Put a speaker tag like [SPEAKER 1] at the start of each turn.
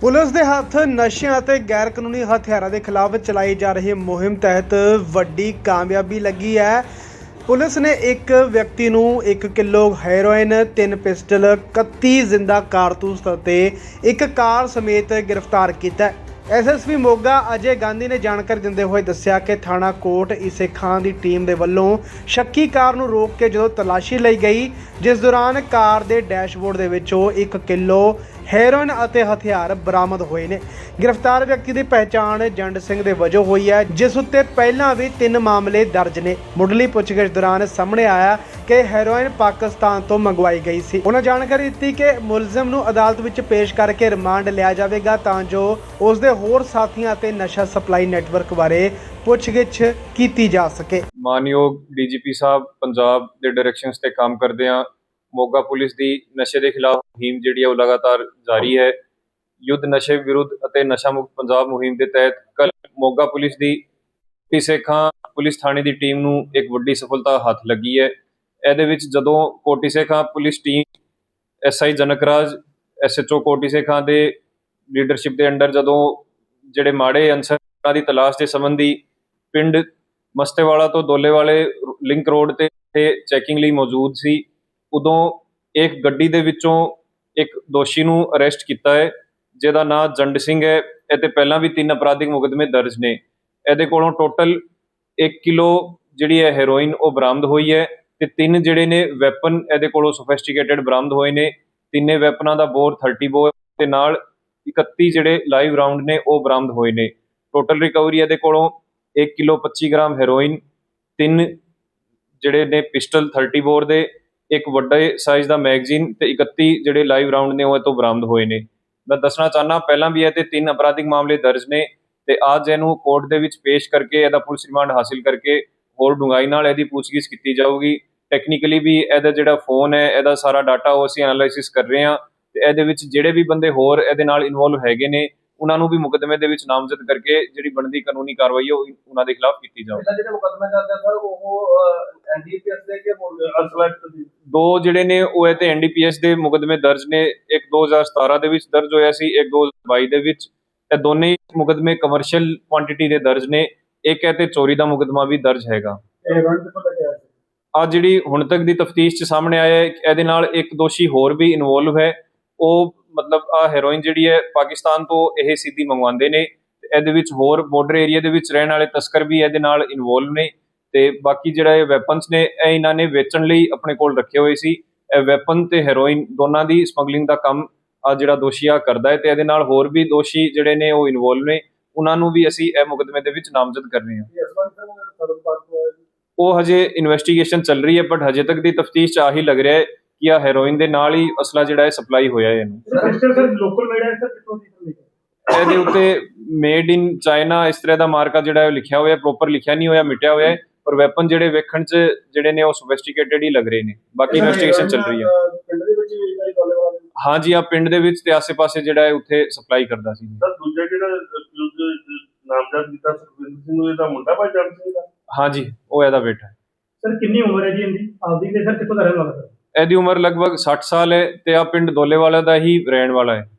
[SPEAKER 1] Police ਦੇ ਹੱਥ ਨਸ਼ਿਆਂ ਅਤੇ ਗੈਰ ਕਾਨੂੰਨੀ ਹਥਿਆਰਾਂ ਦੇ ਖਿਲਾਫ ਚਲਾਈ ਜਾ ਰਹੀ ਮੁਹਿੰਮ ਤਹਿਤ ਵੱਡੀ ਕਾਮਯਾਬੀ ਲੱਗੀ ਹੈ। ਪੁਲਿਸ ਨੇ ਇੱਕ ਵਿਅਕਤੀ ਨੂੰ 1 ਕਿਲੋ ਹੈਰੋਇਨ 3 ਪਿਸਟਲ 31 ਜ਼ਿੰਦਾ ਕਾਰਤੂਸ ਅਤੇ ਇੱਕ ਕਾਰ ਸਮੇਤ ਗ੍ਰਿਫਤਾਰ ਕੀਤਾ ਐਸਐਸਪੀ ਮੋਗਾ ਅਜੇ ਗਾਂਧੀ ਨੇ ਜਾਣਕਾਰੀ ਦਿੰਦੇ ਹੋਏ ਦੱਸਿਆ ਕਿ ਥਾਣਾ ਕੋਟ ਇਸੇ ਖਾਨ ਦੀ ਟੀਮ ਦੇ ਵੱਲੋਂ ਸ਼ੱਕੀ ਕਾਰ ਨੂੰ ਰੋਕ ਕੇ ਜਦੋਂ ਤਲਾਸ਼ੀ ਲਈ ਗਈ, ਜਿਸ ਦੌਰਾਨ ਕਾਰ ਦੇ ਡੈਸ਼ਬੋਰਡ ਦੇ ਵਿੱਚੋਂ 1 ਕਿਲੋ ਹੈਰੋਇਨ ਅਤੇ ਹਥਿਆਰ ਬਰਾਮਦ ਹੋਏ ਨੇ। ਗ੍ਰਿਫਤਾਰ ਵਿਅਕਤੀ ਦੀ ਪਹਿਚਾਣ ਜੰਡ ਸਿੰਘ ਦੇ ਵਜੋਂ ਹੋਈ ਹੈ, ਜਿਸ ਉੱਤੇ ਪਹਿਲਾਂ ਵੀ ਤਿੰਨ ਮਾਮਲੇ ਦਰਜ ਨੇ। ਮੁੱਢਲੀ ਪੁੱਛਗਿੱਛ ਦੌਰਾਨ ਸਾਹਮਣੇ ਆਇਆ ਕਿ ਹੈਰੋਇਨ ਪਾਕਿਸਤਾਨ ਤੋਂ ਮੰਗਵਾਈ ਗਈ ਸੀ। ਉਹਨਾਂ ਜਾਣਕਾਰੀ ਦਿੱਤੀ ਕਿ ਮੁਲਜ਼ਮ ਨੂੰ ਅਦਾਲਤ ਵਿੱਚ ਪੇਸ਼ ਕਰਕੇ ਰਿਮਾਂਡ ਲਿਆ ਜਾਵੇਗਾ ਤਾਂ ਜੋ ਉਸ ਦੇ ਹੋਰ ਸਾਥੀਆਂ ਅਤੇ ਨਸ਼ਾ ਸਪਲਾਈ ਨੈਟਵਰਕ ਬਾਰੇ ਪੁੱਛਗਿੱਛ ਕੀਤੀ ਜਾ ਸਕੇ।
[SPEAKER 2] ਮਾਨਯੋਗ ਡੀਜੀਪੀ ਸਾਹਿਬ, ਪੰਜਾਬ ਦੇ ਡਾਇਰੈਕਸ਼ਨਸ ਤੇ ਕੰਮ ਕਰਦੇ ਆ ਮੋਗਾ ਪੁਲਿਸ ਦੀ ਨਸ਼ੇ ਦੇ ਖਿਲਾਫ ਮੁਹਿੰਮ ਜਿਹੜੀ ਹੈ ਉਹ ਲਗਾਤਾਰ ਜਾਰੀ ਹੈ। ਯੁੱਧ ਨਸ਼ੇ ਵਿਰੁੱਧ ਅਤੇ ਨਸ਼ਾ ਮੁਕਤ ਪੰਜਾਬ ਮੁਹਿੰਮ ਦੇ ਤਹਿਤ ਕੱਲ ਮੋਗਾ ਪੁਲਿਸ ਦੀ ਸੇਖਾਂ ਪੁਲਿਸ ਥਾਣੇ ਦੀ ਟੀਮ ਨੂੰ ਇੱਕ ਵੱਡੀ ਸਫਲਤਾ ਹੱਥ ਲੱਗੀ ਹੈ। ਇਹਦੇ ਵਿੱਚ ਜਦੋਂ Koti Sekhan police team SI Janakraj SHO Koti Sekhan ਦੇ ਲੀਡਰਸ਼ਿਪ ਦੇ ਅੰਡਰ ਜਦੋਂ ਜਿਹੜੇ ਮਾੜੇ ਅਨਸਰਾਂ ਦੀ ਤਲਾਸ਼ ਦੇ ਸੰਬੰਧੀ ਪਿੰਡ ਮਸਤੇਵਾਲਾ ਤੋਂ ਦੋਲੇਵਾਲੇ ਲਿੰਕ ਰੋਡ ਤੇ ਚੈਕਿੰਗ ਲਈ ਮੌਜੂਦ ਸੀ, ਉਦੋਂ ਇੱਕ ਗੱਡੀ ਦੇ ਵਿੱਚੋਂ ਇੱਕ ਦੋਸ਼ੀ ਨੂੰ ਅਰੈਸਟ ਕੀਤਾ ਹੈ, ਜਿਹਦਾ ਨਾਮ ਜੰਡ ਸਿੰਘ ਹੈ ਇਹ ਤੇ ਪਹਿਲਾਂ ਵੀ ਤਿੰਨ ਅਪਰਾਧਿਕ ਮੁਕਦਮੇ ਦਰਜ ਨੇ। ਇਹਦੇ ਕੋਲੋਂ ਟੋਟਲ 1 ਕਿਲੋ ਜਿਹੜੀ ਹੈ ਹੈਰੋਇਨ ਉਹ ਬਰਾਮਦ ਹੋਈ ਹੈ। ਤੇ ਤਿੰਨ ਜਿਹੜੇ ਨੇ ਵੈਪਨ ਇਹਦੇ ਕੋਲੋਂ ਸੋਫਿਸਟੀਕੇਟਡ ਬਰਾਮਦ ਹੋਏ ਨੇ। ਤਿੰਨੇ ਵੈਪਨਾਂ ਦਾ ਬੋਰ 30 ਬੋਰ ਤੇ ਨਾਲ 31 ਜਿਹੜੇ ਲਾਈਵ ਰਾਉਂਡ ਨੇ ਉਹ ਬਰਾਮਦ ਹੋਏ ਨੇ। ਟੋਟਲ ਰਿਕਵਰੀ ਇਹਦੇ ਕੋਲੋਂ 1 ਕਿਲੋ 25 ਗ੍ਰਾਮ ਹੈਰੋਇਨ ਤਿੰਨ ਜਿਹੜੇ ਨੇ ਪਿਸਟਲ 30 ਬੋਰ ਦੇ, ਇੱਕ ਵੱਡੇ ਸਾਈਜ਼ ਦਾ ਮੈਗਜ਼ੀਨ ਤੇ 31 ਜਿਹੜੇ ਲਾਈਵ ਰਾਉਂਡ ਨੇ ਉਹ ਇਹ ਤੋਂ ਬਰਾਮਦ ਹੋਏ ਨੇ। ਮੈਂ ਦੱਸਣਾ ਚਾਹਨਾ ਪਹਿਲਾਂ ਵੀ ਇਹ ਤੇ ਤਿੰਨ ਅਪਰਾਧਿਕ ਮਾਮਲੇ ਦਰਜ ਨੇ ਤੇ ਅੱਜ ਇਹਨੂੰ ਕੋਰਟ ਦੇ ਵਿੱਚ ਪੇਸ਼ ਕਰਕੇ ਇਹਦਾ ਪੁਲਿਸ ਰਿਮਾਂਡ ਹਾਸਿਲ ਕਰਕੇ ਹੋਰ ਡੂੰਘਾਈ ਨਾਲ ਇਹਦੀ ਪੁੱਛਗਿੱਛ ਕੀਤੀ ਜਾਊਗੀ। ਟੈਕਨੀਕਲੀ ਵੀ ਇਹਦਾ ਜਿਹੜਾ ਫੋਨ ਹੈ ਇਹਦਾ ਸਾਰਾ ਡਾਟਾ ਉਹ ਅਸੀਂ ਐਨਾਲਾਈਸਿਸ ਕਰ ਰਹੇ ਹਾਂ ਤੇ ਇਹਦੇ ਵਿੱਚ ਜਿਹੜੇ ਵੀ ਬੰਦੇ ਹੋਰ ਇਹਦੇ ਨਾਲ ਇਨਵੋਲਵ ਹੈਗੇ ਨੇ ਉਹਨਾਂ ਨੂੰ ਵੀ ਮੁਕਦਮੇ ਦੇ ਵਿੱਚ ਨਾਮਜ਼ਦ ਕਰਕੇ ਜਿਹੜੀ ਬਣਦੀ ਕਾਨੂੰਨੀ ਕਾਰਵਾਈ ਹੈ ਉਹ ਉਹਨਾਂ ਦੇ ਖਿਲਾਫ ਕੀਤੀ
[SPEAKER 3] ਇਹਦਾ ਜਿਹੜਾ ਮੁਕੱਦਮਾ ਚੱਲਦਾ ਸਰ ਉਹ ਐਨਡੀਪੀਐਸ ਦੇ ਕਿ ਅਸਲੈਕਟ ਦੀ
[SPEAKER 2] ਜਿਹੜੇ ਨੇ ਉਹ ਇਹ ਤੇ ਐਨਡੀਪੀਐਸ ਦੇ ਮੁਕਦਮੇ ਦਰਜ ਨੇ ਇੱਕ 2017 ਦੇ ਵਿੱਚ ਦਰਜ ਹੋਇਆ ਸੀ ਇੱਕ 2022 ਦੇ ਵਿੱਚ। ਇਹ ਦੋਨੇ ਹੀ ਮੁਕਦਮੇ ਕਮਰਸ਼ੀਅਲ ਕੁਆਂਟੀਟੀ ਦੇ ਦਰਜ ਨੇ ਇੱਕ ਹੈ ਤੇ ਚੋਰੀ ਦਾ ਮੁਕਦਮਾ ਵੀ ਦਰਜ ਹੈਗਾ।
[SPEAKER 3] ਇਹ ਰੰਟ ਤੇ ਪਤਾ ਗਿਆ
[SPEAKER 2] ਆ ਜਿਹੜੀ ਹੁਣ ਤੱਕ ਦੀ ਤਫਤੀਸ਼ 'ਚ ਸਾਹਮਣੇ ਆਇਆ ਹੈ, ਇਹਦੇ ਨਾਲ ਇੱਕ ਦੋਸ਼ੀ ਹੋਰ ਵੀ ਇਨਵੋਲਵ ਹੈ। ਉਹ ਮਤਲਬ ਆ ਹੈਰੋਇਨ ਜਿਹੜੀ ਹੈ, ਪਾਕਿਸਤਾਨ ਤੋਂ ਇਹ ਸਿੱਧੀ ਮੰਗਵਾਉਂਦੇ ਨੇ ਤੇ ਇਹਦੇ ਵਿੱਚ ਹੋਰ ਬਾਰਡਰ ਏਰੀਆ ਦੇ ਵਿੱਚ ਰਹਿਣ ਵਾਲੇ ਤਸਕਰ ਵੀ ਇਹਦੇ ਨਾਲ ਇਨਵੋਲਵ ਨੇ ਤੇ ਬਾਕੀ ਜਿਹੜਾ ਇਹ ਵੈਪਨਸ ਨੇ, ਇਹ ਇਹਨਾਂ ਨੇ ਵੇਚਣ ਲਈ ਆਪਣੇ ਕੋਲ ਰੱਖੇ ਹੋਏ ਸੀ। ਇਹ ਵੈਪਨ ਤੇ ਹੈਰੋਇਨ ਦੋਨਾਂ ਦੀ ਸਮਗਲਿੰਗ ਦਾ ਕੰਮ ਆ ਜਿਹੜਾ ਦੋਸ਼ੀ ਆ ਕਰਦਾ ਹੈ ਤੇ ਇਹਦੇ ਨਾਲ ਹੋਰ ਵੀ ਦੋਸ਼ੀ ਜਿਹੜੇ ਨੇ ਉਹ ਇਨਵੋਲਵ ਨੇ। ਉਹਨਾਂ ਨੂੰ ਵੀ ਅਸੀਂ ਇਹ ਮੁਕਦਮੇ ਦੇ ਵਿੱਚ ਨਾਮਜ਼ਦ ਕਰ ਰਹੇ ਉਹ ਹਜੇ ਇਨਵੈਸਟੀਗੇਸ਼ਨ ਚੱਲ ਰਹੀ ਹੈ ਬਟ ਹਜੇ ਤੱਕ ਦੀ ਤਫਤੀਸ਼ 'ਚ ਆਹੀ ਲੱਗ ਰਿਹਾ ਹੈ ਕਿ ਆ ਹੈਰੋਇਨ ਦੇ ਨਾਲ ਹੀ ਅਸਲਾ ਜਿਹੜਾ ਹੈ ਸਪਲਾਈ ਹੋਇਆ ਹੈ ਇਹਨੂੰ।
[SPEAKER 3] ਸਰ ਲੋਕਲ ਮੇਡ ਹੈ ਸਰ ਕਿੱਥੋਂ ਦੀ ਸਰ
[SPEAKER 2] ਇਹਦੇ ਉੱਤੇ ਮੇਡ ਇਨ ਚਾਈਨਾ ਇਸ ਤਰ੍ਹਾਂ ਦਾ ਮਾਰਕਾ ਜਿਹੜਾ ਹੈ ਲਿਖਿਆ ਹੋਇਆ ਪ੍ਰੋਪਰ ਲਿਖਿਆ ਨਹੀਂ ਹੋਇਆ ਮਿਟਿਆ ਹੋਇਆ ਹੈ ਪਰ ਵੈਪਨ ਜਿਹੜੇ ਵੇਖਣ 'ਚ ਜਿਹੜੇ ਨੇ ਉਹ ਸੋਫਿਸਟੀਕੇਟਡ ਹੀ ਲੱਗ ਰਹੇ ਨੇ। ਬਾਕੀ ਇਨਵੈਸਟੀਗੇਸ਼ਨ ਚੱਲ ਰਹੀ ਹੈ।
[SPEAKER 3] ਪਿੰਡ ਦੇ ਵਿੱਚ ਵੀ ਇਹਦਾ ਕੋਲੇ ਵਾਲਾ
[SPEAKER 2] ਹਾਂਜੀ ਆ ਪਿੰਡ ਦੇ ਵਿੱਚ ਤੇ ਆਸੇ-ਪਾਸੇ ਜਿਹੜਾ ਹੈ ਉੱਥੇ ਸਪਲਾਈ ਕਰਦਾ ਸੀ।
[SPEAKER 4] ਸਰ ਦੂਜਾ ਜਿਹੜਾ ਨਾਮਜ਼ਦ ਕੀਤਾ ਸੁਖਵਿੰਦਰ ਸਿੰਘ ਨੂੰ ਇਹਦਾ ਮੁੰਡਾ ਭਾਈ ਜਾਨ ਸਿੰਘ ਦਾ?
[SPEAKER 2] ਹਾਂਜੀ ਉਹ ਇਹਦਾ ਬੇਟਾ ਹੈ।
[SPEAKER 3] ਸਰ ਕਿੰਨੀ ਉਮਰ ਹੈ ਜੀ ਇਹਦੀ? ਆਪਦੀ ਤੇ ਸਰ ਕਿੱਥੋਂ ਦਾ ਰਹਿਣ ਵਾਲਾ ਸਰ
[SPEAKER 2] ਇਹਦੀ ਉਮਰ ਲਗਭਗ 60 ਸਾਲ ਹੈ ਤੇ ਆ ਪਿੰਡ ਦੋਲੇਵਾਲਾ ਦਾ ਹੀ ਰਹਿਣ ਵਾਲਾ ਹੈ।